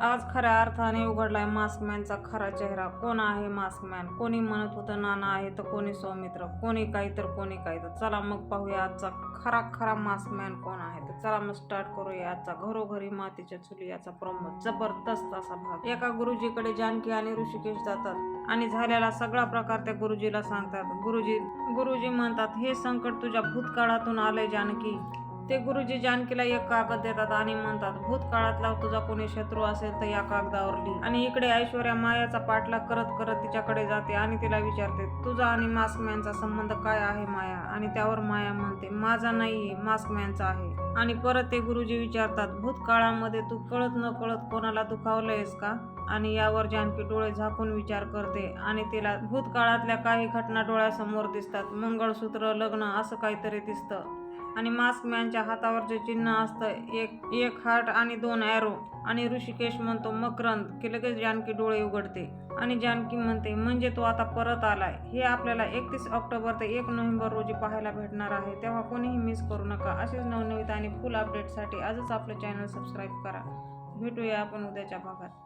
आज खऱ्या अर्थाने उघडलाय मास्कमॅनचा खरा चेहरा. कोण आहे मास्कमॅन कोणी म्हणत होतं नाना आहे तर कोणी सौमित्र? कोणी काही तर कोणी काही तर. चला मग पाहूया आजचा खरा खरा मास्कमॅन कोण आहे तर. चला मग स्टार्ट करूया आजचा घरोघरी मातीच्या चुली याचा प्रमोद जबरदस्त असा भाग. एका गुरुजीकडे जानकी आणि ऋषिकेश जातात आणि झालेला सगळा प्रकार त्या गुरुजीला सांगतात. गुरुजी गुरुजी म्हणतात हे संकट तुझ्या भूतकाळातून आलंय जानकी. ते गुरुजी जानकीला एक कागद देतात आणि म्हणतात भूतकाळातला तुझा कोणी शत्रू असेल तर या कागदावर लिही. आणि इकडे ऐश्वर्या मायाचा पाठलाग करत करत तिच्याकडे जाते आणि तिला विचारते तुझा आणि मास्कमॅनचा संबंध काय आहे माया? आणि त्यावर माया म्हणते माझा नाहीये मास्कमॅनचा आहे. आणि परत ते गुरुजी विचारतात भूतकाळामध्ये तू कळत न कळत कोणाला दुखावलंयस का? आणि यावर जानकी डोळे झाकून विचार करते आणि तिला भूतकाळातल्या काही घटना डोळ्यासमोर दिसतात मंगळसूत्र लग्न असं काहीतरी दिसतं. आणि मास्कमॅनच्या हातावर जे चिन्ह असतं एक एक हार्ट आणि दोन ॲरो आणि ऋषिकेश म्हणतो मकरंद. की लगेच जानकी डोळे उघडते. आणि जानकी म्हणते म्हणजे तो आता परत आलाय. हे आपल्याला एकतीस ऑक्टोबर ते एक नोव्हेंबर रोजी पाहायला भेटणार आहे. तेव्हा कोणीही मिस करू नका. असेच नवनवीत आणि फुल अपडेटसाठी आजच आपलं चॅनल सबस्क्राईब करा. भेटूया आपण उद्याच्या भागात.